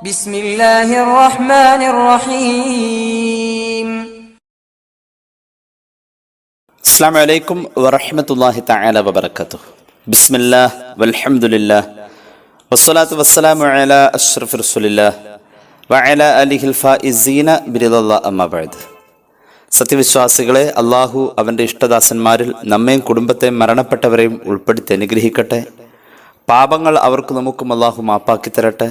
ബിസ്മില്ലാഹിർ റഹ്മാനിർ റഹീം അസ്സാം വലൈക്കും വറഹമത്തല്ലാഹി തആല വബറകാതുഹു. ബിസ്മില്ലാഹ് വൽഹംദുലില്ലാഹ്. വസ്സലാത്തു വസ്സലാമു അലാ അഷ്റഫി റസൂലില്ലാഹ് വഅലാ അലിഹിൽ ഫായിസീന ബിറിദല്ലാഹ് അമ്മാ ബഅദ്. സത്യവിശ്വാസികളെ അള്ളാഹു അവന്റെ ഇഷ്ടദാസന്മാരിൽ നമ്മയും കുടുംബത്തെയും മരണപ്പെട്ടവരെയും ഉൾപ്പെടുത്തി അനുഗ്രഹിക്കട്ടെ. പാപങ്ങൾ അവർക്ക് നമുക്കും അള്ളാഹു മാപ്പാക്കി തരട്ടെ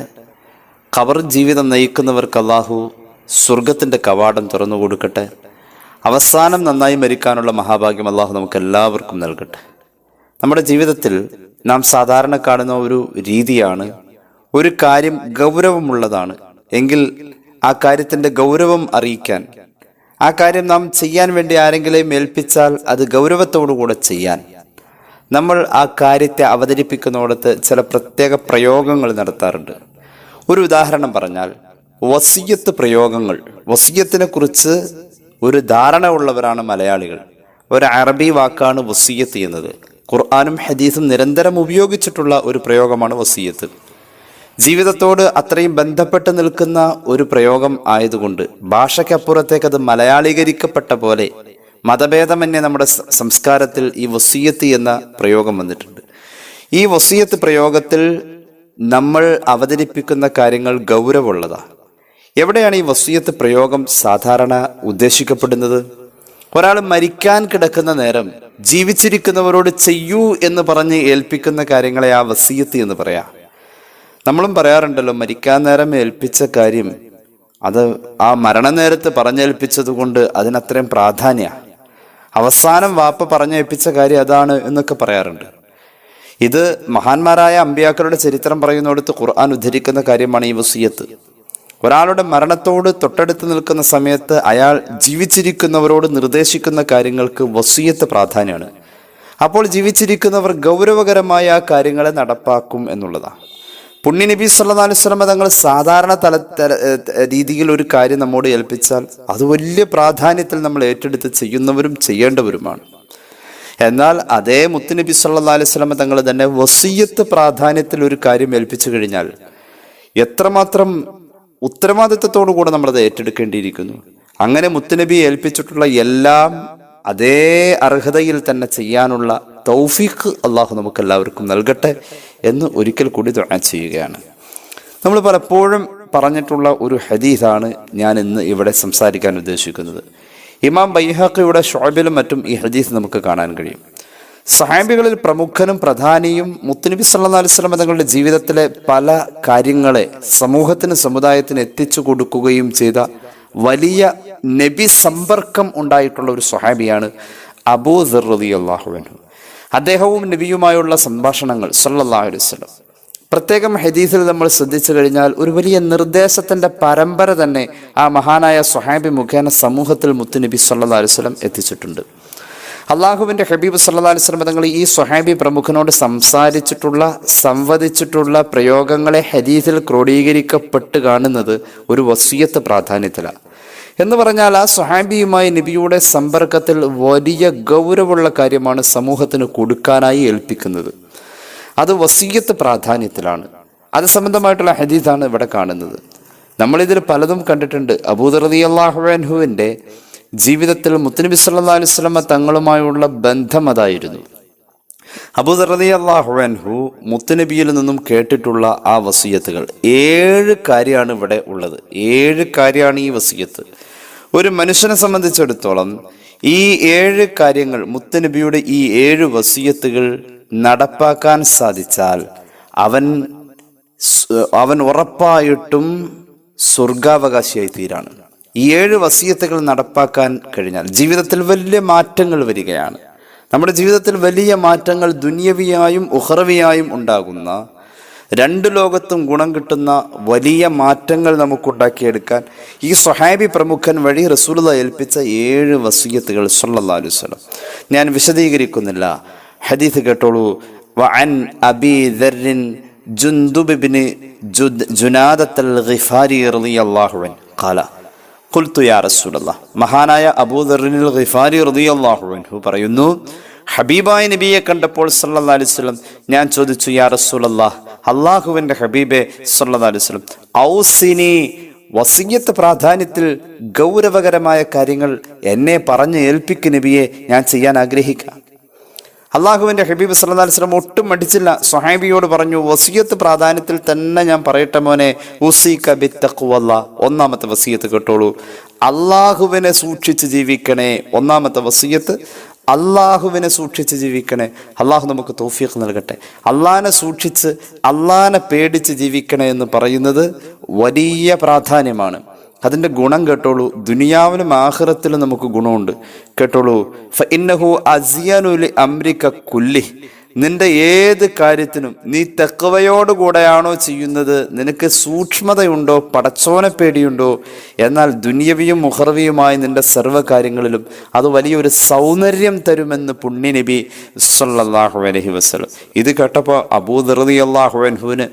ഖബർ ജീവിതം നയിക്കുന്നവർക്ക് അള്ളാഹു സ്വർഗത്തിന്റെ കവാടം തുറന്നു കൊടുക്കട്ടെ. അവസാനം നന്നായി മരിക്കാനുള്ള മഹാഭാഗ്യം അള്ളാഹു നമുക്ക് എല്ലാവർക്കും നൽകട്ടെ. നമ്മുടെ ജീവിതത്തിൽ നാം സാധാരണ കാണുന്ന ഒരു രീതിയാണ് ഒരു കാര്യം ഗൗരവമുള്ളതാണ്. എങ്കിൽ ആ കാര്യത്തിന്റെ ഗൗരവം അറിയിക്കാൻ ആ കാര്യം നാം ചെയ്യാൻ വേണ്ടി ആരെങ്കിലും ഏൽപ്പിച്ചാൽ അത് ഗൗരവത്തോടുകൂടെ ചെയ്യാൻ. നമ്മൾ ആ കാര്യത്തെ അവതരിപ്പിക്കുന്നിടത്ത് ചില പ്രത്യേക പ്രയോഗങ്ങൾ നടത്താറുണ്ട്. ഒരു ഉദാഹരണം പറഞ്ഞാൽ വസിയത്ത് പ്രയോഗങ്ങൾ. വസീയത്തിനെ കുറിച്ച് ഒരു ധാരണ ഉള്ളവരാണ് മലയാളികൾ. ഒരു അറബി വാക്കാണ് വസീയത്ത് എന്നത്. ഖുർആാനും ഹദീസും നിരന്തരം ഉപയോഗിച്ചിട്ടുള്ള ഒരു പ്രയോഗമാണ് വസീയത്ത്. ജീവിതത്തോട് അത്രയും ബന്ധപ്പെട്ട് നിൽക്കുന്ന ഒരു പ്രയോഗം ആയതുകൊണ്ട് ഭാഷയ്ക്കപ്പുറത്തേക്ക് അത് മലയാളീകരിക്കപ്പെട്ട പോലെ മതഭേദമന്യേ നമ്മുടെ സംസ്കാരത്തിൽ ഈ വസീയത്ത് എന്ന പ്രയോഗം വന്നിട്ടുണ്ട്. ഈ വസീയത്ത് പ്രയോഗത്തിൽ നമ്മൾ അവതരിപ്പിക്കുന്ന കാര്യങ്ങൾ ഗൗരവമുള്ളതാ. എവിടെയാണ് ഈ വസീയത്ത് പ്രയോഗം സാധാരണ ഉദ്ദേശിക്കപ്പെടുന്നത്? ഒരാൾ മരിക്കാൻ കിടക്കുന്ന നേരം ജീവിച്ചിരിക്കുന്നവരോട് ചെയ്യൂ എന്ന് പറഞ്ഞ് ഏൽപ്പിക്കുന്ന കാര്യങ്ങളെ ആ വസീയത്ത് എന്ന് പറയാം. നമ്മളും പറയാറുണ്ടല്ലോ മരിക്കാൻ നേരം ഏൽപ്പിച്ച കാര്യം അത് ആ മരണനേരത്ത് പറഞ്ഞേൽപ്പിച്ചത് കൊണ്ട് അതിനത്രയും പ്രാധാന്യ. അവസാനം വാപ്പ പറഞ്ഞേൽപ്പിച്ച കാര്യം അതാണ് എന്നൊക്കെ പറയാറുണ്ട്. ഇത് മഹാന്മാരായ അമ്പിയാക്കളുടെ ചരിത്രം പറയുന്നിടത്ത് ഖുർആൻ ഉദ്ധരിക്കുന്ന കാര്യമാണ് ഈ വസീയത്ത്. ഒരാളുടെ മരണത്തോട് തൊട്ടടുത്ത് നിൽക്കുന്ന സമയത്ത് അയാൾ ജീവിച്ചിരിക്കുന്നവരോട് നിർദ്ദേശിക്കുന്ന കാര്യങ്ങൾക്ക് വസീയത്ത് പ്രാധാന്യമാണ്. അപ്പോൾ ജീവിച്ചിരിക്കുന്നവർ ഗൗരവകരമായ ആ കാര്യങ്ങളെ നടപ്പാക്കും എന്നുള്ളതാണ്. പുണ്യ നബി സല്ലാ അലുസ്ലമ തങ്ങൾ സാധാരണ തല രീതിയിൽ ഒരു കാര്യം നമ്മോട് ഏൽപ്പിച്ചാൽ അത് വലിയ പ്രാധാന്യത്തിൽ നമ്മൾ ഏറ്റെടുത്ത് ചെയ്യുന്നവരും ചെയ്യേണ്ടവരുമാണ്. എന്നാൽ അതേ മുത്തുനബി സല്ലാ അലൈവലമ തങ്ങൾ തന്നെ വസീയത്ത് പ്രാധാന്യത്തിൽ ഒരു കാര്യം ഏൽപ്പിച്ചു കഴിഞ്ഞാൽ എത്രമാത്രം ഉത്തരവാദിത്വത്തോടു കൂടെ നമ്മളത് ഏറ്റെടുക്കേണ്ടിയിരിക്കുന്നു. അങ്ങനെ മുത്തുനബി ഏൽപ്പിച്ചിട്ടുള്ള എല്ലാം അതേ അർഹതയിൽ തന്നെ ചെയ്യാനുള്ള തൗഫീഖ് അള്ളാഹു നമുക്ക് എല്ലാവർക്കും നൽകട്ടെ എന്ന് ഒരിക്കൽ കൂടി ചെയ്യുകയാണ്. നമ്മൾ പലപ്പോഴും പറഞ്ഞിട്ടുള്ള ഒരു ഹദീസാണ് ഞാൻ ഇന്ന് ഇവിടെ സംസാരിക്കാൻ ഉദ്ദേശിക്കുന്നത്. ഇമാം ബൈഹാഖയുടെ ഷോബിലും മറ്റും ഈ ഹദീസ് നമുക്ക് കാണാൻ കഴിയും. സഹാബികളിൽ പ്രമുഖനും പ്രധാനിയും മുത്തുനബി സല്ലാ അലിസ്ലാം തങ്ങളുടെ ജീവിതത്തിലെ പല കാര്യങ്ങളെ സമൂഹത്തിന് സമുദായത്തിന് എത്തിച്ചു കൊടുക്കുകയും ചെയ്ത വലിയ നബി സമ്പർക്കം ഉണ്ടായിട്ടുള്ള ഒരു സ്വഹാബിയാണ് അബൂ റതി അള്ളാഹുവിനു അദ്ദേഹവും നബിയുമായുള്ള സംഭാഷണങ്ങൾ സല്ലാ അലൈഹി വസല്ലം പ്രത്യേകം ഹദീസിൽ നമ്മൾ ശ്രദ്ധിച്ചു കഴിഞ്ഞാൽ ഒരു വലിയ നിർദ്ദേശത്തിന്റെ പരമ്പര തന്നെ ആ മഹാനായ സുഹാബി മുഖേന സമൂഹത്തിൽ മുത്തുനബി സല്ലാ വസല്ലം എത്തിച്ചിട്ടുണ്ട്. അള്ളാഹുവിന്റെ ഹബീബ് സല്ലാ വസല്ലം തങ്ങൾ ഈ സുഹാബി പ്രമുഖനോട് സംസാരിച്ചിട്ടുള്ള സംവദിച്ചിട്ടുള്ള പ്രയോഗങ്ങളെ ഹദീസിൽ ക്രോഡീകരിക്കപ്പെട്ട് കാണുന്നത് ഒരു വസീയത്ത് പ്രാധാന്യത്തിലാണ്. എന്ന് പറഞ്ഞാൽ ആ സുഹാബിയുമായി നബിയുടെ സമ്പർക്കത്തിൽ വലിയ ഗൗരവമുള്ള കാര്യമാണ് സമൂഹത്തിന് കൊടുക്കാനായി ഏൽപ്പിക്കുന്നത്. അത് വസീയത്ത് പ്രാധാന്യത്തിലാണ്. അത് സംബന്ധമായിട്ടുള്ള ഹദീസാണ് ഇവിടെ കാണുന്നത്. നമ്മളിതിൽ പലതും കണ്ടിട്ടുണ്ട്. അബൂദർദി അള്ളാഹുവിന്റെ ജീവിതത്തിൽ മുത്തനബി സല്ലാ അലുസ്ലമ തങ്ങളുമായുള്ള ബന്ധം അതായിരുന്നു. അബൂദർദി അള്ളാഹുവൻഹു മുത്തനബിയിൽ നിന്നും കേട്ടിട്ടുള്ള ആ വസീയത്തുകൾ. ഏഴ് കാര്യമാണ് ഇവിടെ ഉള്ളത്. ഏഴ് കാര്യമാണ് ഈ വസീയത്ത്. ഒരു മനുഷ്യനെ സംബന്ധിച്ചിടത്തോളം ഈ ഏഴ് കാര്യങ്ങൾ മുത്തനബിയുടെ ഈ ഏഴ് വസീയത്തുകൾ നടപ്പാക്കാൻ സാധിച്ചാൽ അവൻ അവൻ ഉറപ്പായിട്ടും സ്വർഗാവകാശിയായി തീരാണ് ഈ ഏഴ് വസീയത്തുകൾ നടപ്പാക്കാൻ കഴിഞ്ഞാൽ ജീവിതത്തിൽ വലിയ മാറ്റങ്ങൾ വരികയാണ്. നമ്മുടെ ജീവിതത്തിൽ വലിയ മാറ്റങ്ങൾ ദുന്യവിയായും ഉഹറവിയായും ഉണ്ടാകുന്ന രണ്ട് ലോകത്തും ഗുണം കിട്ടുന്ന വലിയ മാറ്റങ്ങൾ നമുക്കുണ്ടാക്കിയെടുക്കാൻ ഈ സ്വഹാബി പ്രമുഖൻ വഴി റസൂല ഏൽപ്പിച്ച ഏഴ് വസീയത്തുകൾ സല്ലല്ലാഹു അലൈഹി വസല്ലം. ഞാൻ വിശദീകരിക്കുന്നില്ല. ഹദീസ് കേട്ടോളൂ. വഅൻ അബി ദർരിൻ ജുന്ദുബ് ബിൻ ജുദ് ജുനാദത്തൽ ഗിഫാരി റളിയല്ലാഹു അൻഹു. ഖാല ഖുൽതു യാ റസൂലല്ലാഹ് മഹാനായ അബൂദർറിനിൽ ഗിഫാരി റളിയല്ലാഹു അൻഹു പറയുന്നു ഹബീബായ നബിയെ കണ്ടപ്പോൾ സല്ലല്ലാഹു അലൈഹി വസല്ലം ഞാൻ ചോദിച്ചു യാ റസൂലല്ലാഹ് അള്ളാഹുവിന്റെ ഹബീബെ അലൈഹി വസല്ലം ഔസിനി വസീയത്ത് പ്രാധാന്യത്തിൽ ഗൗരവകരമായ കാര്യങ്ങൾ എന്നെ പറഞ്ഞ് ഏൽപ്പിക്ക് നബിയെ ഞാൻ ചെയ്യാൻ ആഗ്രഹിക്കാം. അള്ളാഹുവിന്റെ ഹബീബ് അലൈഹി വസല്ലം ഒട്ടും മടിച്ചില്ല. സ്വഹാബിയോട് പറഞ്ഞു വസീയത്ത് പ്രാധാന്യത്തിൽ തന്നെ ഞാൻ പറയട്ടെ മോനെ. ഉസീക ബിത്തഖ്വല്ല. ഒന്നാമത്തെ വസീയത്ത് കേട്ടോളൂ. അള്ളാഹുവിനെ സൂക്ഷിച്ച് ജീവിക്കണേ. ഒന്നാമത്തെ വസീയത്ത് അള്ളാഹുവിനെ സൂക്ഷിച്ച് ജീവിക്കണേ. അള്ളാഹു നമുക്ക് തോഫീഖ് നൽകട്ടെ. അള്ളാഹനെ സൂക്ഷിച്ച് അള്ളാഹനെ പേടിച്ച് ജീവിക്കണേ എന്ന് പറയുന്നത് വലിയ പ്രാധാന്യമാണ്. അതിന്റെ ഗുണം കേട്ടോളൂ. ദുനിയാവിലും ആഹ്റത്തിലും നമുക്ക് ഗുണമുണ്ട്. കേട്ടോളൂ. ഫഇന്നഹു ഇന്നഹു അസിയനുലി അമ്രിക്ക കുല്ലി നിന്റെ ഏത് കാര്യത്തിനും നീ തെക്കവയോടുകൂടെയാണോ ചെയ്യുന്നത്? നിനക്ക് സൂക്ഷ്മതയുണ്ടോ? പടച്ചോനെ പേടിയുണ്ടോ? എന്നാൽ ദുനിയവിയും മുഹർവിയുമായി നിന്റെ സർവ കാര്യങ്ങളിലും അത് വലിയൊരു സൗന്ദര്യം തരുമെന്ന് പുണ്യനബി സല്ലല്ലാഹു അലൈഹി വസല്ലം. ഇത് കേട്ടപ്പോൾ അബൂദർദി അള്ളാഹു അൻഹുവിന്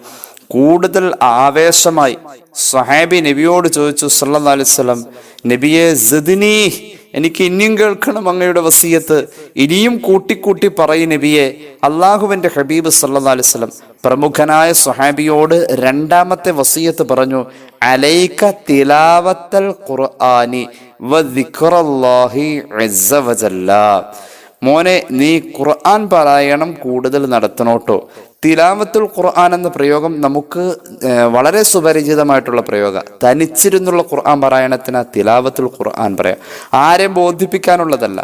കൂടുതൽ ആവേശമായി സഹാബി നബിയോട് ചോദിച്ചു അലൈഹി വസല്ലം നബിയെ സദിനി എനിക്ക് ഇനിയും കേൾക്കണം അങ്ങയുടെ വസീയത്ത്. ഇനിയും കൂട്ടിക്കൂട്ടി പറയും നബിയെ. അള്ളാഹുവിന്റെ ഹബീബ് അലൈഹി വസല്ലം പ്രമുഖനായ സ്വഹാബിയോട് രണ്ടാമത്തെ വസീയത്ത് പറഞ്ഞു അലൈക തിലാവത്തൽ ഖുർആനി വ അസ്സ വജല്ല മോനെ നീ ഖുർആൻ പാരായണം കൂടുതൽ നടത്തണോട്ടോ? തിലാവത്തുൽ ഖുർആൻ എന്ന പ്രയോഗം നമുക്ക് വളരെ സുപരിചിതമായിട്ടുള്ള പ്രയോഗം. തനിച്ചിരുന്നുള്ള ഖുർആൻ പാരായണത്തിന് തിലാവത്തുൽ ഖുർആൻ പറയാം. ആരെ ബോധിപ്പിക്കാനുള്ളതല്ല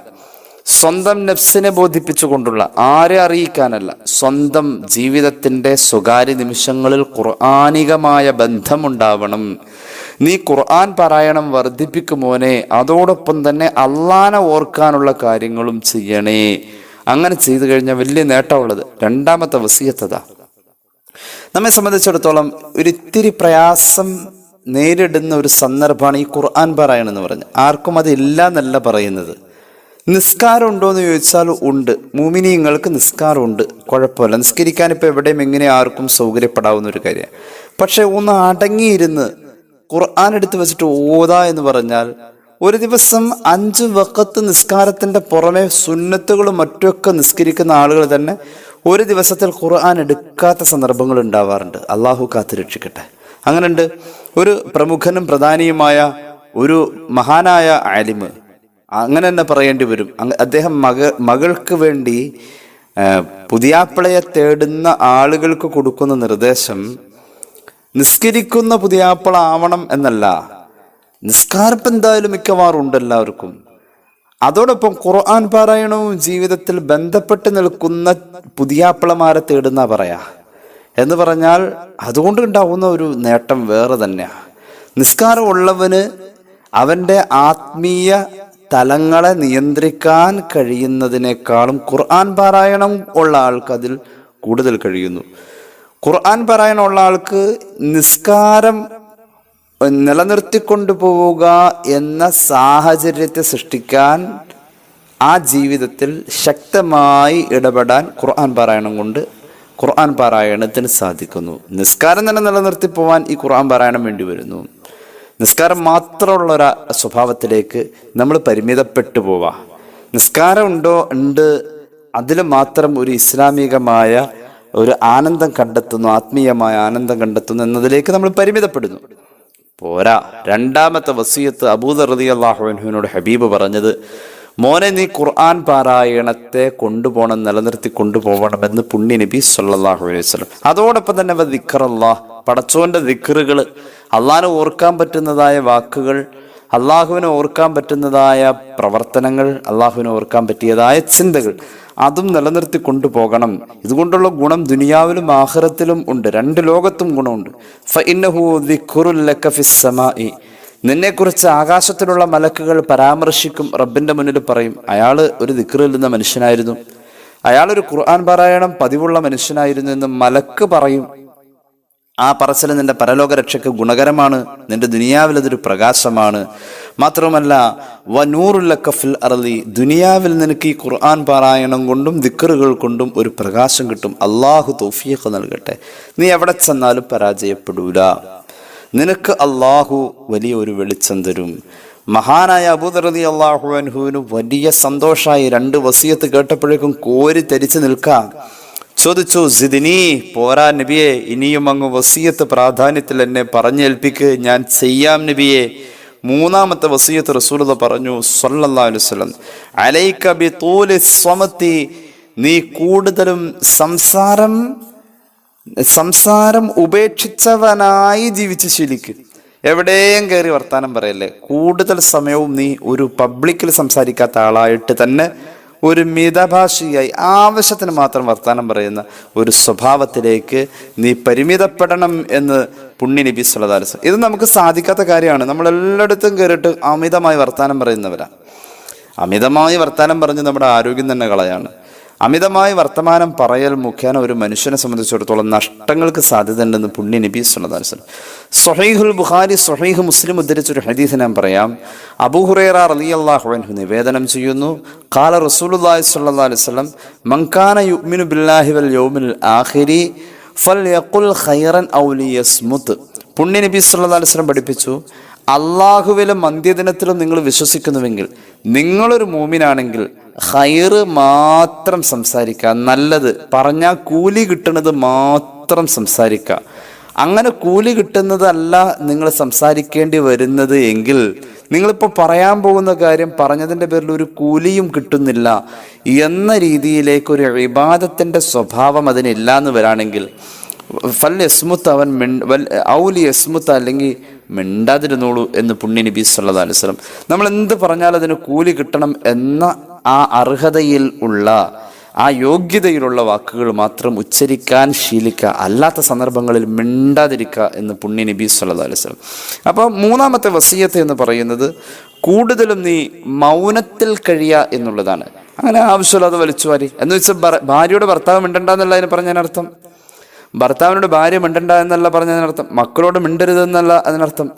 സ്വന്തം നഫ്സിനെ ബോധിപ്പിച്ചുകൊണ്ടുള്ള ആരെ അറിയിക്കാനല്ല സ്വന്തം ജീവിതത്തിന്റെ സ്വകാര്യ നിമിഷങ്ങളിൽ ഖുർആാനികമായ ബന്ധമുണ്ടാവണം. നീ ഖുർആൻ പാരായണം വർദ്ധിപ്പിക്കുമോനെ അതോടൊപ്പം തന്നെ അള്ളാനെ ഓർക്കാനുള്ള കാര്യങ്ങളും ചെയ്യണേ. അങ്ങനെ ചെയ്തു കഴിഞ്ഞാൽ വലിയ നേട്ടമുള്ളത്. രണ്ടാമത്തെ വസീയത്തത. നമ്മെ സംബന്ധിച്ചിടത്തോളം ഒരിത്തിരി പ്രയാസം നേരിടുന്ന ഒരു സന്ദർഭമാണ് ഈ ഖുർആൻ പാരായണം എന്ന് പറഞ്ഞ് ആർക്കും അതില്ല എന്നല്ല പറയുന്നത്. നിസ്കാരം ഉണ്ടോ എന്ന് ചോദിച്ചാൽ ഉണ്ട്. മൂമിനിയങ്ങൾക്ക് നിസ്കാരമുണ്ട്. കുഴപ്പമില്ല. നിസ്കരിക്കാൻ ഇപ്പോൾ എവിടെയും എങ്ങനെ ആർക്കും സൗകര്യപ്പെടാവുന്ന ഒരു കാര്യമാണ്. പക്ഷേ ഒന്ന് അടങ്ങിയിരുന്ന് ഖുർആൻ എടുത്തു വെച്ചിട്ട് ഓതാ എന്ന് പറഞ്ഞാൽ ഒരു ദിവസം അഞ്ച് വക്കത്ത് നിസ്കാരത്തിന്റെ പുറമെ സുന്നത്തുകളും മറ്റൊക്കെ നിസ്കരിക്കുന്ന ആളുകൾ തന്നെ ഒരു ദിവസത്തിൽ ഖുർആൻ എടുക്കാത്ത സന്ദർഭങ്ങൾ ഉണ്ടാവാറുണ്ട്. അള്ളാഹു കാത്തു രക്ഷിക്കട്ടെ. അങ്ങനെയുണ്ട് ഒരു പ്രമുഖനും പ്രധാനിയുമായ ഒരു മഹാനായ ആലിമ് അങ്ങനെ തന്നെ പറയേണ്ടി വരും. അദ്ദേഹം മക മകൾക്ക് വേണ്ടി പുതിയാപ്പിളയെ തേടുന്ന ആളുകൾക്ക് കൊടുക്കുന്ന നിർദ്ദേശം നിസ്കരിക്കുന്ന പുതിയാപ്പളാവണം എന്നല്ല. നിസ്കാരപ്പ് എന്തായാലും മിക്കവാറും ഉണ്ട് എല്ലാവർക്കും അതോടൊപ്പം ഖുർആൻ പാരായണവും ജീവിതത്തിൽ ബന്ധപ്പെട്ട് നിൽക്കുന്ന പുതിയാപ്പിളമാരെ തേടുന്ന പറയാ. എന്ന് പറഞ്ഞാൽ അതുകൊണ്ട് ഉണ്ടാവുന്ന ഒരു നേട്ടം വേറെ തന്നെയാണ് നിസ്കാരമുള്ളവന് അവന്റെ ആത്മീയ തലങ്ങളെ നിയന്ത്രിക്കാൻ കഴിയുന്നതിനേക്കാളും ഖുർആൻ പാരായണം ഉള്ള ആൾക്കതിൽ കൂടുതൽ കഴിയുന്നു. ഖുർആൻ പറയാനുള്ള ആൾക്ക് നിസ്കാരം നിലനിർത്തിക്കൊണ്ടു പോവുക എന്ന സാഹചര്യത്തെ സൃഷ്ടിക്കാൻ ആ ജീവിതത്തിൽ ശക്തമായി ഇടപെടാൻ ഖുർആൻ പാരായണം കൊണ്ട് ഖുർആൻ പാരായണത്തിന് സാധിക്കുന്നു. നിസ്കാരം തന്നെ നിലനിർത്തി പോവാൻ ഈ ഖുർആൻ പാരായണം വേണ്ടി വരുന്നു. നിസ്കാരം മാത്രമുള്ള ഒരു സ്വഭാവത്തിലേക്ക് നമ്മൾ പരിമിതപ്പെട്ടു പോവാ. നിസ്കാരം ഉണ്ടോ? ഉണ്ട്. അതിൽ മാത്രം ഒരു ഇസ്ലാമികമായ ഒരു ആനന്ദം കണ്ടെത്തുന്നു ആത്മീയമായ ആനന്ദം കണ്ടെത്തുന്നു എന്നതിലേക്ക് നമ്മൾ പരിമിതപ്പെടുന്നു. പോരാ. രണ്ടാമത്തെ വസീയത്ത് അബൂദർ റതി അള്ളാഹുവിനോട് ഹബീബ് പറഞ്ഞത് മോനെ നീ ഖുർആൻ പാരായണത്തെ കൊണ്ടുപോകണം നിലനിർത്തി കൊണ്ടുപോകണമെന്ന് പുണ്യ നബി സല്ലാഹു അലൈഹി വസല്ലം. അതോടൊപ്പം തന്നെ ദിക്കറല്ലാഹ് പടച്ചോന്റെ ദിക്കറുകൾ അള്ളാഹിനെ ഓർക്കാൻ പറ്റുന്നതായ വാക്കുകൾ അള്ളാഹുവിനെ ഓർക്കാൻ പറ്റുന്നതായ പ്രവർത്തനങ്ങൾ അള്ളാഹുവിനെ ഓർക്കാൻ പറ്റിയതായ ചിന്തകൾ അതും നിലനിർത്തി കൊണ്ടുപോകണം. ഇതുകൊണ്ടുള്ള ഗുണം ദുനിയാവിലും ആഹ്റത്തിലും ഉണ്ട്. രണ്ട് ലോകത്തും ഗുണമുണ്ട്. നിന്നെക്കുറിച്ച് ആകാശത്തിലുള്ള മലക്കുകൾ പരാമർശിക്കും. റബ്ബിന്റെ മുന്നിൽ പറയും അയാൾ ഒരു ദിക്റില്ലുന്ന മനുഷ്യനായിരുന്നു. അയാളൊരു ഖുർആൻ പാരായണം പതിവുള്ള മനുഷ്യനായിരുന്നു എന്ന് മലക്ക് പറയും. ആ പറച്ചിൽ നിന്റെ പരലോക രക്ഷയ്ക്ക് ഗുണകരമാണ് നിന്റെ ദുനിയാവിൽ അതൊരു പ്രകാശമാണ്. മാത്രമല്ല വനൂറുല്ലക്ക ഫിൽ അറലി ദുനിയാവിൽ നിനക്ക് ഈ ഖുർആൻ പാരായണം കൊണ്ടും ദിക്കറുകൾ കൊണ്ടും ഒരു പ്രകാശം കിട്ടും. അള്ളാഹു തോഫിയൊക്കെ നൽകട്ടെ. നീ എവിടെ ചെന്നാലും പരാജയപ്പെടൂല. നിനക്ക് അള്ളാഹു വലിയ ഒരു വെളിച്ചം തരും. മഹാനായ അബൂദറതി അള്ളാഹുഅൻഹുവിന് വലിയ സന്തോഷമായി രണ്ട് വസീയത്ത് കേട്ടപ്പോഴേക്കും കോരി തരിച്ചു നിൽക്കാം. ചോദിച്ചു സിദിനി പോരാ നബിയെ ഇനിയും അങ്ങ് വസീയത്ത് പ്രാധാന്യത്തിൽ എന്നെ പറഞ്ഞേൽപ്പിക്ക് ഞാൻ ചെയ്യാം നബിയെ. മൂന്നാമത്തെ വസീയത്ത് റസൂലത പറഞ്ഞു സല്ലല്ലാഹു അലൈഹി വസല്ലം അലൈക തൂലി സ്വമത്തി നീ കൂടുതലും സംസാരം സംസാരം ഉപേക്ഷിച്ചവനായി ജീവിച്ച് ശീലിക്കും. എവിടെയും കയറി വർത്താനം പറയല്ലേ കൂടുതൽ സമയവും നീ ഒരു പബ്ലിക്കിൽ സംസാരിക്കാത്ത ആളായിട്ട് തന്നെ ഒരു മിതഭാഷിയായി ആവശ്യത്തിന് മാത്രം വർത്താനം പറയുന്ന ഒരു സ്വഭാവത്തിലേക്ക് നീ പരിമിതപ്പെടണം എന്ന് പുണ്യ നബി സുലതാലിസ് ഇത് നമുക്ക് സാധിക്കാത്ത കാര്യമാണ്. നമ്മൾ എല്ലായിടത്തും കയറിയിട്ട് അമിതമായി വർത്താനം പറയുന്നവരാണ് അമിതമായി വർത്താനം പറഞ്ഞ് നമ്മുടെ ആരോഗ്യം തന്നെ കളയാണ്. അമിതമായി വർത്തമാനം പറയൽ മുഖേന ഒരു മനുഷ്യനെ സംബന്ധിച്ചിടത്തോളം നഷ്ടങ്ങൾക്ക് സാധ്യതയുണ്ടെന്ന് പുണ്യ നബി സുനദാനുസരം സൊഹൈഹുൽ ബുഖാരി സൊഹൈഹ് മുസ്ലിം ഉദ്ധരിച്ച ഒരു ഹദീസ് ഞാൻ പറയാം. അബൂഹുറേറ റലി അള്ളാഹുഅൻഹു നിവേദനം ചെയ്യുന്നു. കാല റസൂലുല്ലാഹി സ്വല്ലല്ലാഹു അലൈഹി വസല്ലം മൻകാന യുഅ്മിനു ബില്ലാഹി വൽ യൗമിൽ ആഖിരി ഫൽയഖുൽ ഖൈറൻ ഔ ലിയസ്മുത്. പുണ്യ നബി സല്ലല്ലാഹു അലൈഹി വസല്ലം പഠിപ്പിച്ചു അള്ളാഹുവിലും അന്ത്യദിനത്തിലും നിങ്ങൾ വിശ്വസിക്കുന്നുവെങ്കിൽ നിങ്ങളൊരു മൂമിനാണെങ്കിൽ ഹൈറ് മാത്രം സംസാരിക്കുക. നല്ലത് പറഞ്ഞാൽ കൂലി കിട്ടുന്നത് മാത്രം സംസാരിക്കുക. അങ്ങനെ കൂലി കിട്ടുന്നതല്ല നിങ്ങൾ സംസാരിക്കേണ്ടി വരുന്നത് എങ്കിൽ നിങ്ങളിപ്പോൾ പറയാൻ പോകുന്ന കാര്യം പറഞ്ഞതിന്റെ പേരിൽ ഒരു കൂലിയും കിട്ടുന്നില്ല എന്ന രീതിയിലേക്ക് ഒരു വിവാദത്തിന്റെ സ്വഭാവം അതിനില്ല എന്ന് വരാണെങ്കിൽ ഫൽ യസ്മുത്ത് അവൻ മിൺ- വൽ ഔലി യസ്മുത്ത് അല്ലെങ്കിൽ മിണ്ടാതിരുന്നോളൂ എന്ന് പുണ്യ നബി സല്ലാ അലുസ്ലം നമ്മൾ എന്ത് പറഞ്ഞാൽ അതിന് കൂലി കിട്ടണം എന്ന ആ അർഹതയിൽ ഉള്ള ആ യോഗ്യതയിലുള്ള വാക്കുകൾ മാത്രം ഉച്ചരിക്കാൻ ശീലിക്കുക അല്ലാത്ത സന്ദർഭങ്ങളിൽ മിണ്ടാതിരിക്കുക എന്ന് പുണ്യ നബി സല്ലാ അലുസ്ലം അപ്പോൾ മൂന്നാമത്തെ വസീയത്ത് എന്ന് പറയുന്നത് കൂടുതലും നീ മൗനത്തിൽ കഴിയുക എന്നുള്ളതാണ്. അങ്ങനെ ആവശ്യമില്ലാതെ വലിച്ചു വാരി. എന്ന് വെച്ചാൽ ഭാര്യയോട് ഭർത്താവ് മിണ്ടണ്ടെന്നുള്ളതിന് പറഞ്ഞതിനർത്ഥം ഭർത്താവിനോട് ഭാര്യ മിണ്ടണ്ട എന്നല്ല പറഞ്ഞതിനർത്ഥം. മക്കളോട് മിണ്ടരുത് എന്നല്ല അതിനർത്ഥം.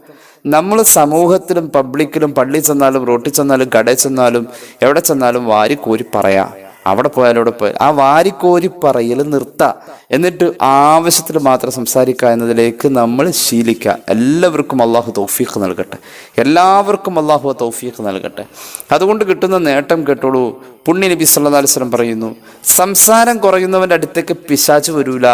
നമ്മൾ സമൂഹത്തിലും പബ്ലിക്കിലും പള്ളി ചെന്നാലും റോട്ടിൽ ചെന്നാലും കടയിൽ ചെന്നാലും എവിടെ ചെന്നാലും വാരിക്കോരി പറയാ. അവിടെ പോയാലും ഇവിടെ പോയാൽ ആ വാരിക്കോരി പറയൽ നിർത്ത. എന്നിട്ട് ആവശ്യത്തിൽ മാത്രം സംസാരിക്കുക എന്നതിലേക്ക് നമ്മൾ ശീലിക്കുക എല്ലാവർക്കും അള്ളാഹു തൗഫീഖ് നൽകട്ടെ. എല്ലാവർക്കും അള്ളാഹു തൗഫീഖ് നൽകട്ടെ. അതുകൊണ്ട് കിട്ടുന്ന നേട്ടം കേട്ടോളൂ. പുണ്യ നബി അലൈഹി വസല്ലം പറയുന്നു സംസാരം കുറയുന്നവന്റെ അടുത്തേക്ക് പിശാച്ച് വരൂല.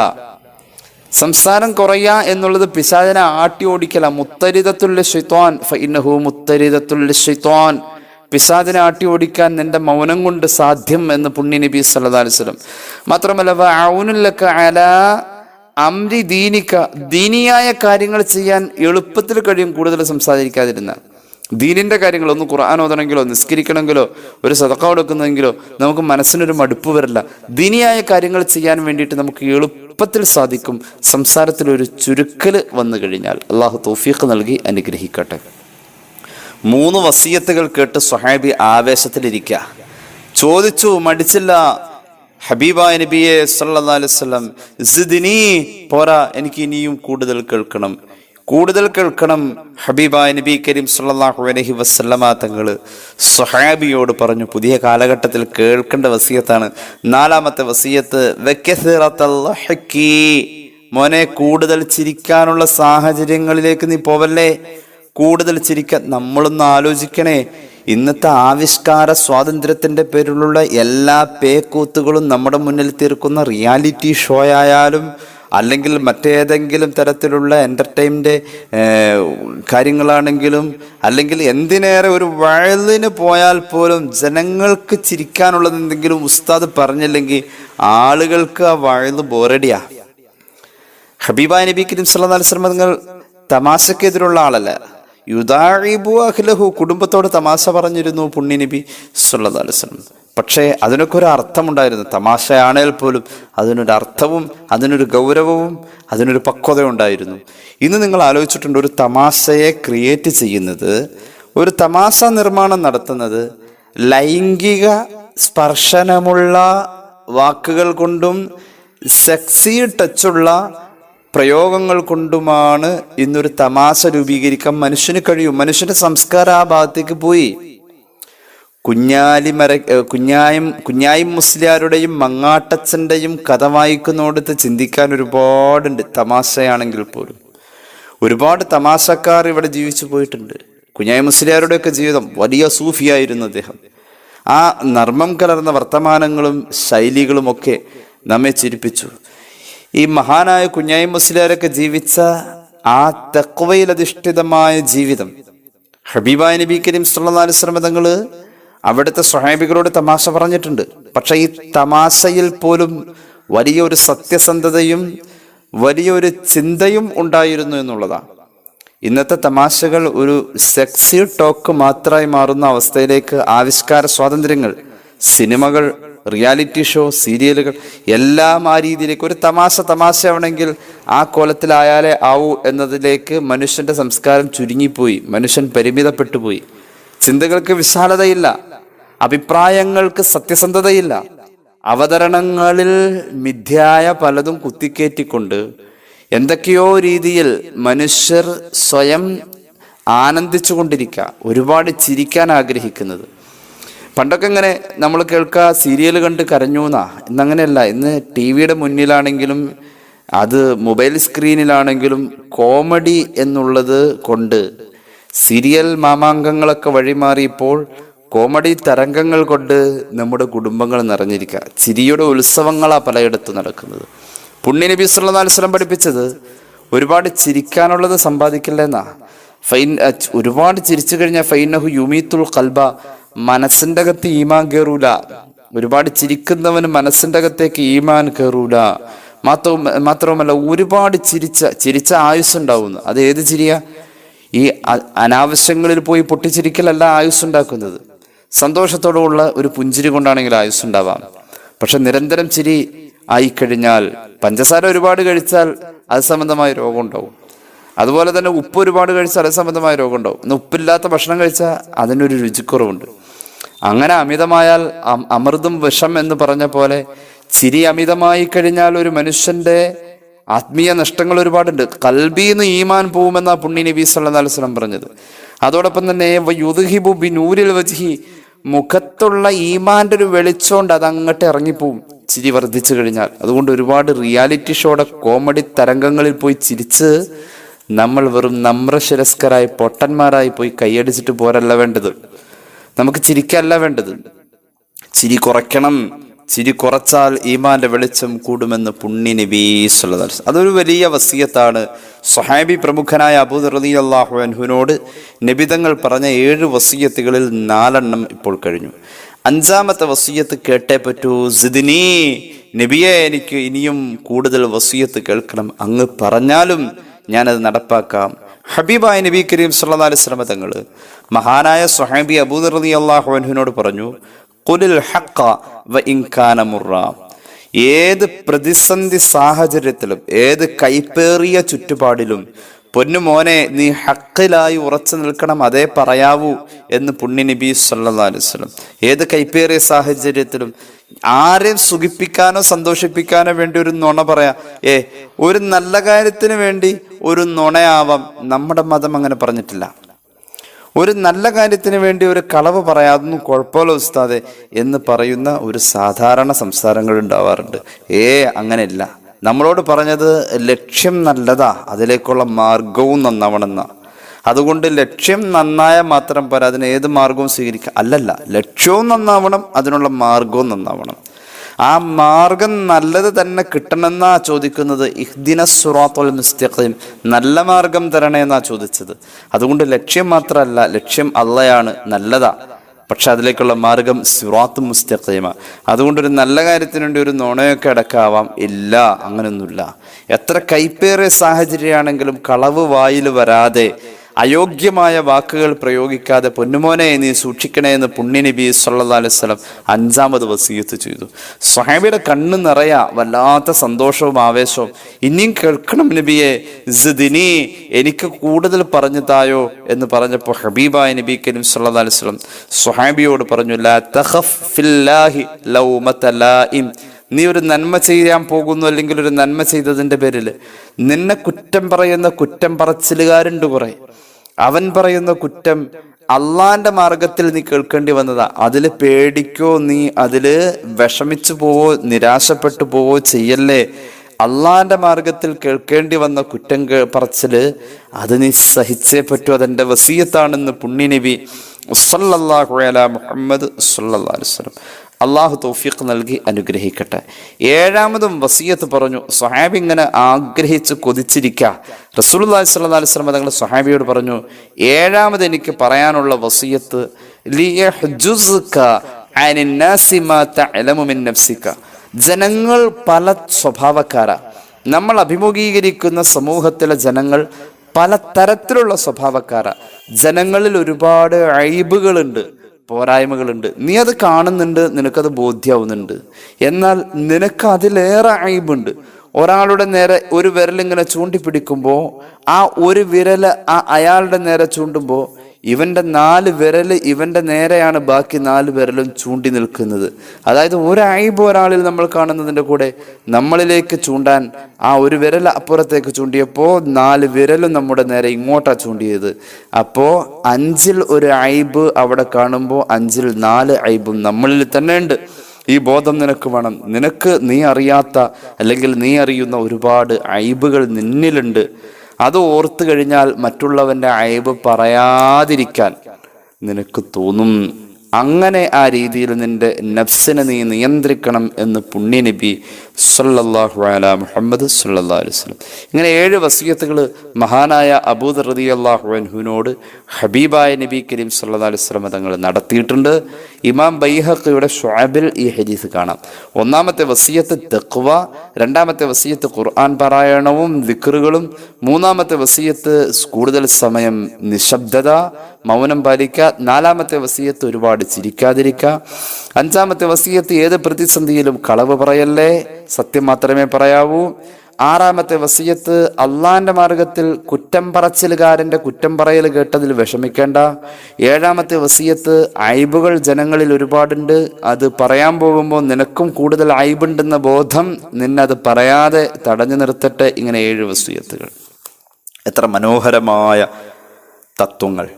സംസാരം കുറയുക എന്നുള്ളത് പിശാചനെ ആട്ടി ഓടിക്കല. മുത്തരിതത്തുള്ള ഷെയ്ത്വാൻ ഫൈനഹു മുത്തരിതത്തുള്ള ഷെയ്ത്വാൻ പിശാചിനെ ആട്ടി ഓടിക്കാൻ നിന്റെ മൗനം കൊണ്ട് സാധ്യം എന്ന് പുണ്യ നബി വസല്ലം. മാത്രമല്ല വഅൗനുല്ലക അലാ അംരി ദീനിക്ക ദീനിയായ കാര്യങ്ങൾ ചെയ്യാൻ എളുപ്പത്തിൽ കഴിയും കൂടുതൽ സംസാരിക്കാതിരുന്ന. ദീനിന്റെ കാര്യങ്ങൾ ഒന്ന് ഖുർആൻ ഓതണമെങ്കിലോ നിസ്കരിക്കണമെങ്കിലോ ഒരു സതക്ക കൊടുക്കുന്നെങ്കിലോ നമുക്ക് മനസ്സിനൊരു മടുപ്പ് വരില്ല. ദീനിയായ കാര്യങ്ങൾ ചെയ്യാൻ വേണ്ടിയിട്ട് നമുക്ക് എളുപ്പത്തിൽ സാധിക്കും. സംസാരത്തിൽ ഒരു ചുരുക്കൽ വന്നു കഴിഞ്ഞാൽ അള്ളാഹു തോഫീഖ് നൽകി അനുഗ്രഹിക്കട്ടെ. മൂന്ന് വസീയത്തുകൾ കേട്ട് സ്വഹാബി ആവേശത്തിലിരിക്കുക ചോദിച്ചു മടിച്ചില്ല ഹബീബ നബിയെ സല്ലാ സിദ്നി പോരാ എനിക്ക് ഇനിയും കൂടുതൽ കേൾക്കണം. കൂടുതൽ കേൾക്കണം. ഹബീബായ നബി കരീം സല്ലല്ലാഹു അലൈഹി വസല്ലമ തങ്ങൾ സ്വഹാബിയോട് പറഞ്ഞു പുതിയ കാലഘട്ടത്തിൽ കേൾക്കേണ്ട വസീയത്താണ്. നാലാമത്തെ വസീയത്ത് മോനെ കൂടുതൽ ചിരിക്കാനുള്ള സാഹചര്യങ്ങളിലേക്ക് നീ പോവല്ലേ? കൂടുതൽ ചിരിക്കാൻ നമ്മളൊന്ന് ആലോചിക്കണേ. ഇന്നത്തെ ആവിഷ്കാര സ്വാതന്ത്ര്യത്തിന്റെ പേരിലുള്ള എല്ലാ പേക്കൂത്തുകളും നമ്മുടെ മുന്നിൽ തീർക്കുന്ന റിയാലിറ്റി ഷോ ആയാലും അല്ലെങ്കിൽ മറ്റേതെങ്കിലും തരത്തിലുള്ള എന്റർടൈൻമെന്റ് കാര്യങ്ങളാണെങ്കിലും അല്ലെങ്കിൽ എന്തിനേറെ ഒരു വയലിന് പോയാൽ പോലും ജനങ്ങൾക്ക് ചിരിക്കാനുള്ളത് എന്തെങ്കിലും ഉസ്താദ് പറഞ്ഞില്ലെങ്കിൽ ആളുകൾക്ക് ആ വയൽ ബോറടിയാ ഹബീബ നബി കരീം വസല്ലം നിങ്ങൾ തമാശക്കെതിരുള്ള ആളല്ല? യുദാഇബു അഖ്ലഹു കുടുംബത്തോട് തമാശ പറഞ്ഞിരുന്നു പുണ്യനബി സുല്ലാ വസല്ലം. പക്ഷേ അതിനൊക്കെ ഒരു അർത്ഥമുണ്ടായിരുന്നു. തമാശയാണേൽ പോലും അതിനൊരു അർത്ഥവും അതിനൊരു ഗൗരവവും അതിനൊരു പക്വതയും ഉണ്ടായിരുന്നു. ഇന്ന് നിങ്ങൾ ആലോചിച്ചിട്ടുണ്ട് ഒരു തമാശയെ ക്രിയേറ്റ് ചെയ്യുന്നത് ഒരു തമാശ നിർമ്മാണം നടത്തുന്നത് ലൈംഗിക സ്പർശനമുള്ള വാക്കുകൾ കൊണ്ടും സെക്സി ടച്ചുള്ള പ്രയോഗങ്ങൾ കൊണ്ടുമാണ് ഇന്നൊരു തമാശ രൂപീകരിക്കാൻ മനുഷ്യന് കഴിയും. മനുഷ്യന്റെ സംസ്കാരം ആ ഭാഗത്തേക്ക് പോയി. കുഞ്ഞാലി മര കുഞ്ഞായും കുഞ്ഞായും മുസ്ലിയാരുടെയും മങ്ങാട്ടച്ചന്റെയും കഥ വായിക്കുന്നോടത്ത് ചിന്തിക്കാൻ ഒരുപാടുണ്ട്. തമാശയാണെങ്കിൽ പോലും. ഒരുപാട് തമാശക്കാർ ഇവിടെ ജീവിച്ചു പോയിട്ടുണ്ട്. കുഞ്ഞായി മുസ്ലിയാരുടെയൊക്കെ ജീവിതം വലിയ സൂഫിയായിരുന്നു അദ്ദേഹം. ആ നർമ്മം കലർന്ന വർത്തമാനങ്ങളും ശൈലികളുമൊക്കെ നമ്മെ ചിരിപ്പിച്ചു. ഈ മഹാനായ കുഞ്ഞായി മുസ്ലിയാരൊക്കെ ജീവിച്ച ആ തെക്കുവയിൽ അധിഷ്ഠിതമായ ജീവിതം. ഹബീബായ നബി കരീം വസല്ലം തങ്ങൾ അവിടുത്തെ സ്വഹാബികളോട് തമാശ പറഞ്ഞിട്ടുണ്ട്. പക്ഷെ ഈ തമാശയിൽ പോലും വലിയൊരു സത്യസന്ധതയും വലിയൊരു ചിന്തയും ഉണ്ടായിരുന്നു എന്നുള്ളതാണ്. ഇന്നത്തെ തമാശകൾ ഒരു സെക്സി ടോക്ക് മാത്രമായി മാറുന്ന അവസ്ഥയിലേക്ക് ആവിഷ്കാര സ്വാതന്ത്ര്യങ്ങൾ സിനിമകൾ റിയാലിറ്റി ഷോ സീരിയലുകൾ എല്ലാം ആ രീതിയിലേക്ക് ഒരു തമാശ തമാശ ആവണമെങ്കിൽ ആ കോലത്തിലായാലേ ആവൂ എന്നതിലേക്ക് മനുഷ്യന്റെ സംസ്കാരം ചുരുങ്ങിപ്പോയി മനുഷ്യൻ പരിമിതപ്പെട്ടു പോയി ചിന്തകൾക്ക് വിശാലതയില്ല അഭിപ്രായങ്ങൾക്ക് സത്യസന്ധതയില്ല. അവതരണങ്ങളിൽ മിഥ്യായ പലതും കുത്തിക്കേറ്റിക്കൊണ്ട് എന്തൊക്കെയോ രീതിയിൽ മനുഷ്യർ സ്വയം ആനന്ദിച്ചു കൊണ്ടിരിക്കുക ഒരുപാട് ചിരിക്കാൻ ആഗ്രഹിക്കുന്നത്. പണ്ടൊക്കെ ഇങ്ങനെ നമ്മൾ കേൾക്കുക സീരിയൽ കണ്ട് കരഞ്ഞു എന്നാ ഇന്നങ്ങനെയല്ല. ഇന്ന് ടി വിയുടെ മുന്നിലാണെങ്കിലും അത് മൊബൈൽ സ്ക്രീനിലാണെങ്കിലും കോമഡി എന്നുള്ളത് കൊണ്ട് സീരിയൽ മാമാങ്കങ്ങളൊക്കെ വഴിമാറിയപ്പോൾ കോമഡി തരംഗങ്ങൾ കൊണ്ട് നമ്മുടെ കുടുംബങ്ങൾ നിറഞ്ഞിരിക്കുക ചിരിയുടെ ഉത്സവങ്ങളാണ് പലയിടത്തും നടക്കുന്നത്. പുണ്യ നബി അലൈഹി പഠിപ്പിച്ചത് ഒരുപാട് ചിരിക്കാനുള്ളത് സമ്പാദിക്കില്ലെന്നാ. ഫൈൻ ഒരുപാട് ചിരിച്ചു കഴിഞ്ഞാൽ ഫൈനഹു യുമീത്തുൽ കൽബ മനസ്സിന്റെ അകത്ത് ഈമാൻ കയറൂല. ഒരുപാട് ചിരിക്കുന്നവന് മനസ്സിന്റെ അകത്തേക്ക് ഈമാൻ കയറൂല. മാത്രവും മാത്രവുമല്ല ഒരുപാട് ചിരിച്ച ചിരിച്ച ആയുസ് ഉണ്ടാവുന്നു അത് ഏത് ചിരിയാ? ഈ അനാവശ്യങ്ങളിൽ പോയി പൊട്ടിച്ചിരിക്കലല്ല ആയുസ് ഉണ്ടാക്കുന്നത് സന്തോഷത്തോടുള്ള ഒരു പുഞ്ചിരി കൊണ്ടാണെങ്കിൽ ആയുസ് ഉണ്ടാവാം പക്ഷെ നിരന്തരം ചിരി ആയിക്കഴിഞ്ഞാൽ പഞ്ചസാര ഒരുപാട് കഴിച്ചാൽ അത് സംബന്ധമായ രോഗം ഉണ്ടാവും അതുപോലെ തന്നെ ഉപ്പ് ഒരുപാട് കഴിച്ചാൽ അത് സംബന്ധമായ രോഗം ഉണ്ടാവും ഇന്ന് ഉപ്പില്ലാത്ത ഭക്ഷണം കഴിച്ചാൽ അതിനൊരു രുചിക്കുറവുണ്ട്. അങ്ങനെ അമിതമായാൽ അമൃതും വിഷം എന്ന് പറഞ്ഞ പോലെ ചിരി അമിതമായി കഴിഞ്ഞാൽ ഒരു മനുഷ്യന്റെ ആത്മീയ നഷ്ടങ്ങൾ ഒരുപാടുണ്ട്. കൽബീന്ന് ഈമാൻ പോവുമെന്നാ പുണ്യ നബി വസല്ലം പറഞ്ഞത്. അതോടൊപ്പം തന്നെ യുദ്ഹിബു ബി നൂരിൽ വജ്ഹി മുഖത്തുള്ള ഈമാന്റെ ഒരു വെളിച്ചോണ്ട് അത് അങ്ങോട്ട് ഇറങ്ങിപ്പോവും. ചിരി വർദ്ധിച്ചു കഴിഞ്ഞാൽ. അതുകൊണ്ട് ഒരുപാട് റിയാലിറ്റി ഷോയുടെ കോമഡി തരംഗങ്ങളിൽ പോയി ചിരിച്ച് നമ്മൾ വെറും നമ്രശിരസ്കരായി പൊട്ടന്മാരായി പോയി കൈയടിച്ചിട്ട് പോരല്ല വേണ്ടത്. നമുക്ക് ചിരിക്കല്ല വേണ്ടത്. ചിരി കുറയ്ക്കണം. ചിരി കുറച്ചാൽ ഈമാന്റെ വെളിച്ചം കൂടുമെന്ന് പുണ്യ വസല്ലം. അതൊരു വലിയ വസീയത്താണ്. സ്വഹാബി പ്രമുഖനായ അബൂദ് റളി അള്ളാഹു അൻഹുവിനോട് നബിതങ്ങൾ പറഞ്ഞ ഏഴ് വസീയത്തുകളിൽ നാലെണ്ണം ഇപ്പോൾ കഴിഞ്ഞു. അഞ്ചാമത്തെ വസീയത്ത് കേട്ടേ പറ്റൂ. സിദിനി നബിയെ എനിക്ക് ഇനിയും കൂടുതൽ വസീയത്ത് കേൾക്കണം. അങ്ങ് പറഞ്ഞാലും ഞാനത് നടപ്പാക്കാം. ഹബീബായ നബി കരീം സല്ലാ അലൈഹി വസല്ലം തങ്ങൾ മഹാനായ സ്വഹാബി അബൂദർ റളി അള്ളാഹു പറഞ്ഞു കുലിൽ ഹക്ക വ ഇൻകാന മുറ. ഏത് പ്രതിസന്ധി സാഹചര്യത്തിലും ഏത് കൈപ്പേറിയ ചുറ്റുപാടിലും പൊന്നു മോനെ നീ ഹക്കിലായി ഉറച്ചു നിൽക്കണം അതേ പറയാവൂ എന്ന് പുണ്യ നബി സല്ലല്ലാഹു അലൈഹി വസല്ലം. ഏത് കൈപ്പേറിയ സാഹചര്യത്തിലും ആരെയും സുഖിപ്പിക്കാനോ സന്തോഷിപ്പിക്കാനോ വേണ്ടി ഒരു നുണ പറയാ. ഏ ഒരു നല്ല കാര്യത്തിന് വേണ്ടി ഒരു നുണയാവാം. നമ്മുടെ മതം അങ്ങനെ പറഞ്ഞിട്ടില്ല. ഒരു നല്ല കാര്യത്തിന് വേണ്ടി ഒരു കളവ് പറയാതൊന്നും കുഴപ്പമില്ല ഉസ്താദെ എന്ന് പറയുന്ന ഒരു സാധാരണ സംസാരങ്ങൾ ഉണ്ടാവാറുണ്ട്. ഏ അങ്ങനെയല്ല. നമ്മളോട് പറഞ്ഞത് ലക്ഷ്യം നല്ലതാ അതിലേക്കുള്ള മാർഗവും നന്നാവണമെന്ന. അതുകൊണ്ട് ലക്ഷ്യം നന്നായ മാത്രം പോരാ അതിന് ഏത് മാർഗവും സ്വീകരിക്കുക അല്ലല്ല. ലക്ഷ്യവും നന്നാവണം അതിനുള്ള മാർഗവും നന്നാവണം. ആ മാർഗം നല്ലത് തന്നെ കിട്ടണമെന്നാ ചോദിക്കുന്നത് ഇഹ്ദിന സുറാത്തുൽ മുസ്തഖീം. നല്ല മാർഗം തരണേന്നാ ചോദിച്ചത്. അതുകൊണ്ട് ലക്ഷ്യം മാത്രമല്ല ലക്ഷ്യം അള്ളയാണ് നല്ലതാ. പക്ഷെ അതിലേക്കുള്ള മാർഗം സിറാത്ത് അതുകൊണ്ട് ഒരു നല്ല കാര്യത്തിന് വേണ്ടി ഒരു നോണയൊക്കെ അടക്കാവാം. ഇല്ല അങ്ങനെയൊന്നുമില്ല എത്ര കൈപ്പേറിയ സാഹചര്യമാണെങ്കിലും കളവ് വായിൽ വരാതെ അയോഗ്യമായ വാക്കുകൾ പ്രയോഗിക്കാതെ പൊന്നുമോനെ നീ സൂക്ഷിക്കണേ എന്ന് പുണ്യ നബി സല്ലല്ലാഹു അലൈഹി വസല്ലം അഞ്ചാമത് വസീയത്ത് ചെയ്തു. സ്വഹാബിയുടെ കണ്ണു നിറയ വല്ലാത്ത സന്തോഷവും ആവേശവും. ഇനിയും കേൾക്കണം നബിയെ ദിനി എനിക്ക് കൂടുതൽ പറഞ്ഞു തായോ എന്ന് പറഞ്ഞപ്പോൾ ഹബീബായ നബി കരീം സല്ലാ വസല്ലം സ്വഹാബിയോട് പറഞ്ഞു ലാ തഖഫ് ഫില്ലാഹി ലൗമത ലായിം നീ ഒരു നന്മ ചെയ്യാൻ പോകുന്നു അല്ലെങ്കിൽ ഒരു നന്മ ചെയ്തതിന്റെ പേരിൽ നിന്നെ കുറ്റം പറയുന്ന കുറ്റം പറച്ചിലുകാരുണ്ട് കുറെ. അവൻ പറയുന്ന കുറ്റം അള്ളാന്റെ മാർഗത്തിൽ നീ കേൾക്കേണ്ടി വന്നതാ. അതിൽ പേടിക്കോ നീ അതിൽ വിഷമിച്ചു പോവോ നിരാശപ്പെട്ടു പോവോ ചെയ്യല്ലേ. അള്ളാന്റെ മാർഗത്തിൽ കേൾക്കേണ്ടി വന്ന കുറ്റം പറച്ചിൽ അത് നീ സഹിച്ചേ പറ്റൂ. അതെന്റെ വസീയത്താണെന്ന് പുണ്യനബി സല്ലല്ലാഹു മുഹമ്മദ് സല്ലല്ലാഹു അലൈഹി അള്ളാഹു തൗഫീഖ് നൽകി അനുഗ്രഹിക്കട്ടെ. ഏഴാമതും വസീയത്ത് പറഞ്ഞു സ്വഹാബി ഇങ്ങനെ ആഗ്രഹിച്ച് കൊതിച്ചിരിക്ക. റസൂലുള്ളാഹി സ്വല്ലല്ലാഹു അലൈഹി വസല്ലം തങ്ങൾ സ്വഹാബിയോട് പറഞ്ഞു ഏഴാമത് എനിക്ക് പറയാനുള്ള വസീയത്ത് ജനങ്ങൾ പല സ്വഭാവക്കാരാ. നമ്മൾ അഭിമുഖീകരിക്കുന്ന സമൂഹത്തിലെ ജനങ്ങൾ പല തരത്തിലുള്ള സ്വഭാവക്കാരാ. ജനങ്ങളിൽ ഒരുപാട് അഴിബുകളുണ്ട് പോരായ്മകളുണ്ട്. നീ അത് കാണുന്നുണ്ട് നിനക്കത് ബോധ്യാവുന്നുണ്ട്. എന്നാൽ നിനക്ക് അതിലേറെ അയിബുണ്ട്. ഒരാളുടെ നേരെ ഒരു വിരലിങ്ങനെ ചൂണ്ടിപ്പിടിക്കുമ്പോൾ ആ ഒരു വിരൽ ആ അയാളുടെ നേരെ ചൂണ്ടുമ്പോൾ ഇവന്റെ നാല് വിരൽ ഇവന്റെ നേരെയാണ് ബാക്കി നാല് വിരലും ചൂണ്ടി നിൽക്കുന്നത്. അതായത് ഒരു ഒരാളിൽ നമ്മൾ കാണുന്നതിന്റെ കൂടെ നമ്മളിലേക്ക് ചൂണ്ടാൻ ആ ഒരു വിരൽ അപ്പുറത്തേക്ക് ചൂണ്ടിയപ്പോൾ നാല് വിരലും നമ്മുടെ നേരെ ഇങ്ങോട്ടാണ് ചൂണ്ടിയത്. അപ്പോൾ അഞ്ചിൽ ഒരു ഐബ് അവിടെ കാണുമ്പോൾ അഞ്ചിൽ നാല് ഐബും നമ്മളിൽ തന്നെ ഉണ്ട് ഈ ബോധം നിനക്ക് വേണം. നിനക്ക് നീ അറിയാത്ത അല്ലെങ്കിൽ നീ അറിയുന്ന ഒരുപാട് ഐബുകൾ നിന്നിലുണ്ട്. അത് ഓർത്തു കഴിഞ്ഞാൽ മറ്റുള്ളവന്റെ അയവ് പറയാതിരിക്കാൻ നിനക്ക് തോന്നും. അങ്ങനെ ആ രീതിയിൽ നിന്റെ നഫ്സിനെ നീ നിയന്ത്രിക്കണം എന്ന് പുണ്യനബി സല്ലല്ലാഹു അല മുഹമ്മദ് സല്ലാ അലൈഹി വസല്ലം. ഇങ്ങനെ ഏഴ് വസീയത്തുകൾ മഹാനായ അബൂദർ റതി അള്ളാഹു ഹബീബായ നബി കരീം സല്ലാ അലൈഹി വസല്ലം തങ്ങൾ നടത്തിയിട്ടുണ്ട്. ഇമാം ബൈഹക്കയുടെ ഷുഅബിൽ ഈ ഹദീസ് കാണാം. ഒന്നാമത്തെ വസീയത്ത് തഖ്വ രണ്ടാമത്തെ വസീയത്ത് ഖുർആൻ പാരായണവും വിക്റുകളും മൂന്നാമത്തെ വസീയത്ത് കൂടുതൽ സമയം നിശബ്ദത മൗനം പാലിക്കുക നാലാമത്തെ വസീയത്ത് ഒരുപാട് ചിരിക്കാതിരിക്കുക അഞ്ചാമത്തെ വസീയത്ത് ഏത് പ്രതിസന്ധിയിലും കളവ് പറയല്ലേ? സത്യം മാത്രമേ പറയാവൂ. ആറാമത്തെ വസീയത്ത് അള്ളാന്റെ മാർഗത്തിൽ കുറ്റം പറച്ചിലുകാരന്റെ കുറ്റം പറയൽ കേട്ടതിൽ വിഷമിക്കേണ്ട. ഏഴാമത്തെ വസീയത്ത് അയബുകൾ ജനങ്ങളിൽ ഒരുപാടുണ്ട്. അത് പറയാൻ പോകുമ്പോൾ നിനക്കും കൂടുതൽ അയബുണ്ടെന്ന ബോധം നിന്നത് പറയാതെ തടഞ്ഞു നിർത്തട്ടെ ഇങ്ങനെ ഏഴ് വസീയത്തുകൾ. എത്ര മനോഹരമായ തത്വങ്ങൾ.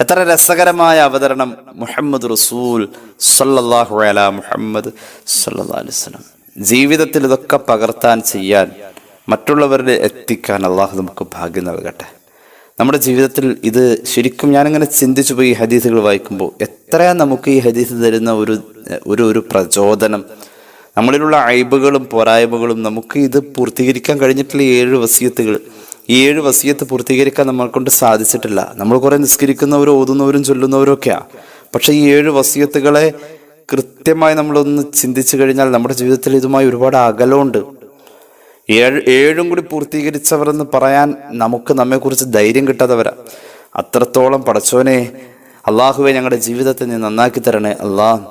എത്ര രസകരമായ അവതരണം മുഹമ്മദ് റസൂൽ സല്ലാഹു അല മുഹമ്മദ് സല്ലാ അലൈഹി വസല്ലം. ജീവിതത്തിൽ ഇതൊക്കെ പകർത്താൻ ചെയ്യാൻ മറ്റുള്ളവരിൽ എത്തിക്കാൻ അള്ളാഹു നമുക്ക് ഭാഗ്യം നൽകട്ടെ. നമ്മുടെ ജീവിതത്തിൽ ഇത് ശരിക്കും ഞാനിങ്ങനെ ചിന്തിച്ചു പോയി ഈ ഹദീസുകൾ വായിക്കുമ്പോൾ എത്രയാ നമുക്ക് ഈ ഹദീസ് തരുന്ന ഒരു ഒരു ഒരു പ്രചോദനം? നമ്മളിലുള്ള അയബുകളും പോരായ്മകളും നമുക്ക് ഇത് പൂർത്തീകരിക്കാൻ കഴിഞ്ഞിട്ടുള്ള ഏഴ് വസീയത്തുകൾ. ഈ ഏഴ് വസീയത്ത് പൂർത്തീകരിക്കാൻ നമ്മളെ കൊണ്ട് സാധിച്ചിട്ടില്ല. നമ്മൾ കുറെ നിസ്കരിക്കുന്നവരും ഓതുന്നവരും ചൊല്ലുന്നവരും ഒക്കെയാണ് പക്ഷേ ഈ ഏഴ് വസീയത്തുകളെ കൃത്യമായി നമ്മളൊന്ന് ചിന്തിച്ചു കഴിഞ്ഞാൽ നമ്മുടെ ജീവിതത്തിൽ ഇതുമായി ഒരുപാട് അകലമുണ്ട്. ഏഴ് ഏഴും കൂടി പൂർത്തീകരിച്ചവർ എന്ന് പറയാൻ നമുക്ക് നമ്മെക്കുറിച്ച് ധൈര്യം കിട്ടാത്തവരാ. അത്രത്തോളം പടച്ചോനെ അള്ളാഹുവെ ഞങ്ങളുടെ ജീവിതത്തെ നീ നന്നാക്കി തരണേ അള്ളാഹ്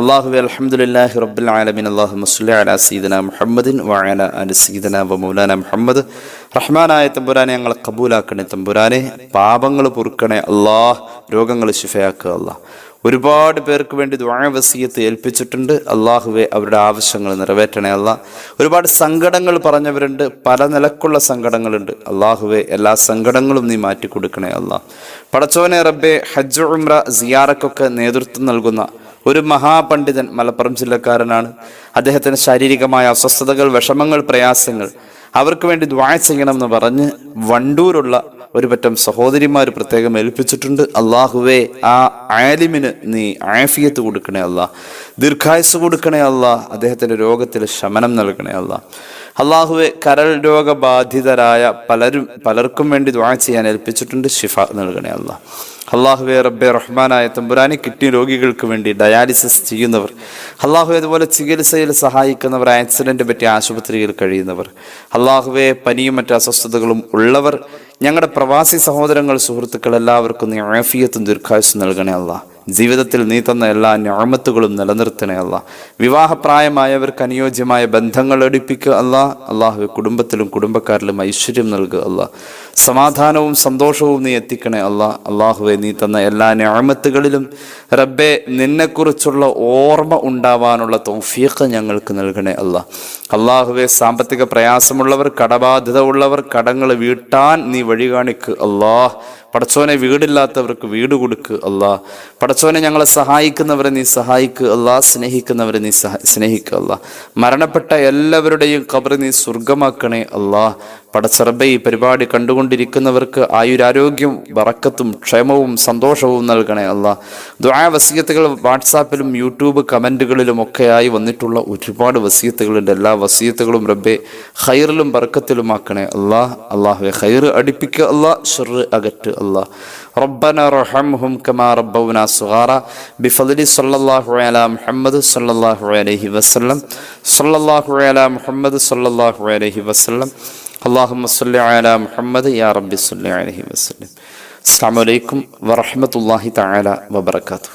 അള്ളാഹുവെ അലഹമുല്ലാഹി റബ്ബുൽ ആലമീൻ. അള്ളാഹു മസ്ലി അല സീദന മുഹമ്മദിൻ വായന അലി സീദന വ മൗലാന മുഹമ്മദ്. റഹ്മാനായ തമ്പുരാനെ ഞങ്ങളെ കബൂലാക്കണേ തമ്പുരാനെ. പാപങ്ങൾ പൊറുക്കണേ അള്ളാഹ് രോഗങ്ങൾ ശിഫയാക്കുക അള്ളാഹ് ഒരുപാട് പേർക്ക് വേണ്ടി ദ്വാവസീയത്ത് ഏൽപ്പിച്ചിട്ടുണ്ട്. അള്ളാഹുവെ അവരുടെ ആവശ്യങ്ങൾ നിറവേറ്റണേ അല്ല. ഒരുപാട് സങ്കടങ്ങൾ പറഞ്ഞവരുണ്ട്. പല നിലക്കുള്ള സങ്കടങ്ങളുണ്ട്. അള്ളാഹുവെ എല്ലാ സങ്കടങ്ങളും നീ മാറ്റി കൊടുക്കണേ അല്ല. പടച്ചോനെ റബ്ബെ ഹജ്ജ് ഉംറ സിയാറക്കൊക്കെ നേതൃത്വം നൽകുന്ന ഒരു മഹാപണ്ഡിതൻ മലപ്പുറം ജില്ലക്കാരനാണ്. അദ്ദേഹത്തിന് ശാരീരികമായ അസ്വസ്ഥതകൾ വിഷമങ്ങൾ പ്രയാസങ്ങൾ അവർക്ക് വേണ്ടി ദ്വായ ചെയ്യണമെന്ന് പറഞ്ഞ് വണ്ടൂരുള്ള ഒരു പറ്റം സഹോദരിമാർ പ്രത്യേകം ഏൽപ്പിച്ചിട്ടുണ്ട്. അള്ളാഹുവേ ആ ആലിമിന് നീ ആഫിയത്ത് കൊടുക്കണേ അല്ല. ദീർഘായുസ് കൊടുക്കണേ അല്ല. അദ്ദേഹത്തിന്റെ രോഗത്തിൽ ശമനം നൽകണേ അല്ല. അള്ളാഹുവെ കരൾ രോഗബാധിതരായ പലരും പലർക്കും വേണ്ടി ദ്വാ ചെയ്യാൻ ഏൽപ്പിച്ചിട്ടുണ്ട്. ഷിഫ നൽകണേ അല്ല. അള്ളാഹുവെ റബ്ബെ റഹ്മാനായ തമ്പുരാനെ കിഡ്നി രോഗികൾക്ക് വേണ്ടി ഡയാലിസിസ് ചെയ്യുന്നവർ അള്ളാഹു അതുപോലെ ചികിത്സയിൽ സഹായിക്കുന്നവർ ആക്സിഡന്റ് പറ്റിയ ആശുപത്രിയിൽ കഴിയുന്നവർ അള്ളാഹുവെ പനിയും മറ്റു അസ്വസ്ഥതകളും ഉള്ളവർ ഞങ്ങളുടെ പ്രവാസി സഹോദരങ്ങൾ സുഹൃത്തുക്കൾ എല്ലാവർക്കും നീ ആഫിയത്തും ദീർഘായുസ് നൽകണേ അല്ല ജീവിതത്തിൽ നീ തന്ന എല്ലാ ഞാമത്തുകളും നിലനിർത്തണേ അല്ല. വിവാഹപ്രായമായവർക്ക് അനുയോജ്യമായ ബന്ധങ്ങൾ എടുപ്പിക്കുക അല്ല. അള്ളാഹു കുടുംബത്തിലും കുടുംബക്കാരിലും ഐശ്വര്യം നൽകുക അല്ല. സമാധാനവും സന്തോഷവും നീ എത്തിക്കണേ അല്ല. അള്ളാഹുവെ നീ തന്ന എല്ലാ ഞാമത്തുകളിലും റബ്ബെ നിന്നെക്കുറിച്ചുള്ള ഓർമ്മ ഉണ്ടാവാനുള്ള തൗഫീഖ് ഞങ്ങൾക്ക് നൽകണേ അല്ല. അള്ളാഹുവെ സാമ്പത്തിക പ്രയാസമുള്ളവർ കടബാധ്യത ഉള്ളവർ കടങ്ങൾ വീട്ടാൻ നീ വഴി കാണിക്കുക അള്ളാഹ് പടച്ചോനെ വീടില്ലാത്തവർക്ക് വീട് കൊടുക്ക് അല്ലാ. പടച്ചോനെ ഞങ്ങളെ സഹായിക്കുന്നവരെ നീ സഹായിക്ക് അല്ലാ. സ്നേഹിക്കുന്നവരെ നീ സഹ സ്നേഹിക്കുക അല്ലാ. മരണപ്പെട്ട എല്ലാവരുടെയും കബറ് നീ സ്വർഗമാക്കണേ അല്ലാ. പടച്ചറബെ ഈ പരിപാടി കണ്ടുകൊണ്ടിരിക്കുന്നവർക്ക് ആയുരാരോഗ്യവും വറക്കത്തും ക്ഷേമവും സന്തോഷവും നൽകണേ അല്ലാ ദുആ വസീയത്തുകൾ വാട്സാപ്പിലും യൂട്യൂബ് കമൻറ്റുകളിലും ഒക്കെയായി വന്നിട്ടുള്ള ഒരുപാട് വസീയത്തുകളുണ്ട് എല്ലാ വസീയത്തുകളും റബ്ബെ ഖൈറിലും ബർക്കത്തിലുമാക്കണേ അല്ലാ അള്ളാഹുവെ ഖൈർ അടുപ്പിക്കുക അല്ലാ ഷെറ് അകറ്റ് അല്ലാ ربنا رحمهم كما ربونا صغارا بفضل صلى الله على محمد صلى الله عليه وسلم صلى الله على محمد صلى الله عليه وسلم അള്ളാഹു അല മുഹമ്മദ് യാ റബ്ബി സല്ലി അലഹി വസ്ലം അസ്സാം വലൈക്കും വറഹമത്തല്ലാഹി തആല വബർക്കാത്തു